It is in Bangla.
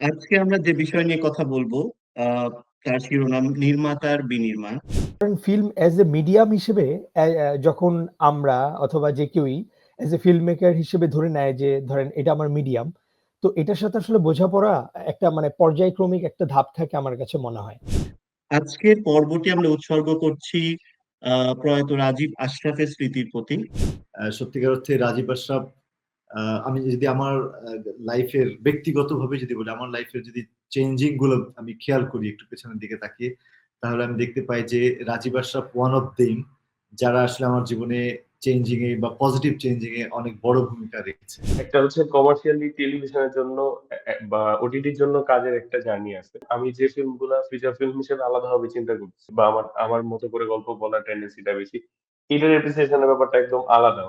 আজকে আমরা যে বিষয় নিয়ে কথা বলব তার শিরোনাম নির্মাতার বিনির্মাণ কারণ ফিল্ম অ্যাজ এ মিডিয়াম হিসেবে যখন আমরা অথবা যে কেউই অ্যাজ এ ফিল্ম মেকার হিসেবে ধরে নেয় যে ধরেন এটা আমার মিডিয়াম। তো এটার সাথে আসলে বোঝাপড়া একটা মানে পর্যায়ক্রমিক একটা ধাপ থাকে আমার কাছে মনে হয়। আজকের পর্বটি আমরা উৎসর্গ করছি আহ প্রয়াত রাজীব আশরাফের স্মৃতির প্রতি আহ, সত্যিকার অর্থে রাজীব আশরাফ আমি যদি আমার লাইফের ব্যক্তিগতভাবে যদি বলি, আমার লাইফের যদি চেঞ্জিংগুলো আমি খেয়াল করি, একটু পেছনের দিকে তাকিয়ে, তাহলে আমি দেখতে পাই যে Rajiv Ashraf one of them যারা আসলে আমার জীবনে চেঞ্জিং এ বা পজিটিভ চেঞ্জিং এ অনেক বড় ভূমিকা রেখেছে। একটা হচ্ছে কমার্শিয়ালি টেলিভিশনের জন্য বা ওটিটির জন্য কাজের একটা জার্নি আছে। আমি যে ফিল্মগুলা ফিচার ফিল্ম হিসেবে আলাদাভাবে চিন্তা করছি, বা আমার আমার মতো করে গল্প বলার টেন্ডেন্সিটা বেশি। এটার অ্যাপ্রিসিয়েশনের ব্যাপারটা একদম আলাদা।